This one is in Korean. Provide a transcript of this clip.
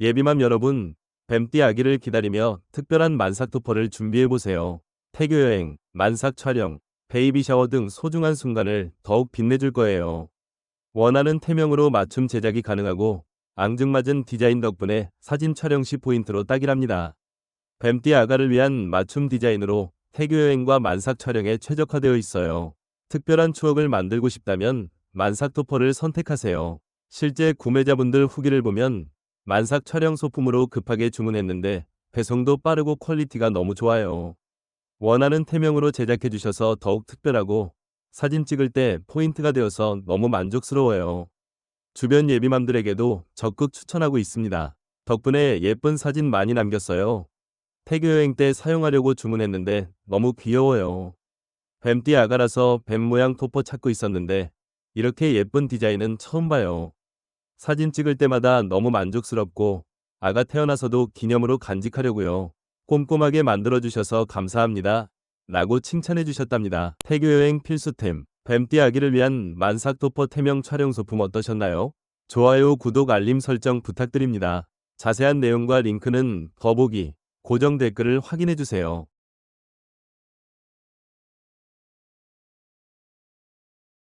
예비맘 여러분, 뱀띠 아기를 기다리며 특별한 만삭 토퍼를 준비해보세요. 태교 여행, 만삭 촬영, 베이비 샤워 등 소중한 순간을 더욱 빛내줄 거예요. 원하는 태명으로 맞춤 제작이 가능하고 앙증맞은 디자인 덕분에 사진 촬영 시 포인트로 딱이랍니다. 뱀띠 아가를 위한 맞춤 디자인으로 태교 여행과 만삭 촬영에 최적화되어 있어요. 특별한 추억을 만들고 싶다면 만삭 토퍼를 선택하세요. 실제 구매자분들 후기를 보면 만삭 촬영 소품으로 급하게 주문했는데 배송도 빠르고 퀄리티가 너무 좋아요. 원하는 태명으로 제작해 주셔서 더욱 특별하고 사진 찍을 때 포인트가 되어서 너무 만족스러워요. 주변 예비맘들에게도 적극 추천하고 있습니다. 덕분에 예쁜 사진 많이 남겼어요. 태교 여행 때 사용하려고 주문했는데 너무 귀여워요. 뱀띠 아가라서 뱀 모양 토퍼 찾고 있었는데 이렇게 예쁜 디자인은 처음 봐요. 사진 찍을 때마다 너무 만족스럽고 아가 태어나서도 기념으로 간직하려고요. 꼼꼼하게 만들어주셔서 감사합니다. 라고 칭찬해 주셨답니다. 태교 여행 필수템, 뱀띠 아기를 위한 만삭 토퍼 태명 촬영 소품 어떠셨나요? 좋아요, 구독, 알림 설정 부탁드립니다. 자세한 내용과 링크는 더보기, 고정 댓글을 확인해 주세요.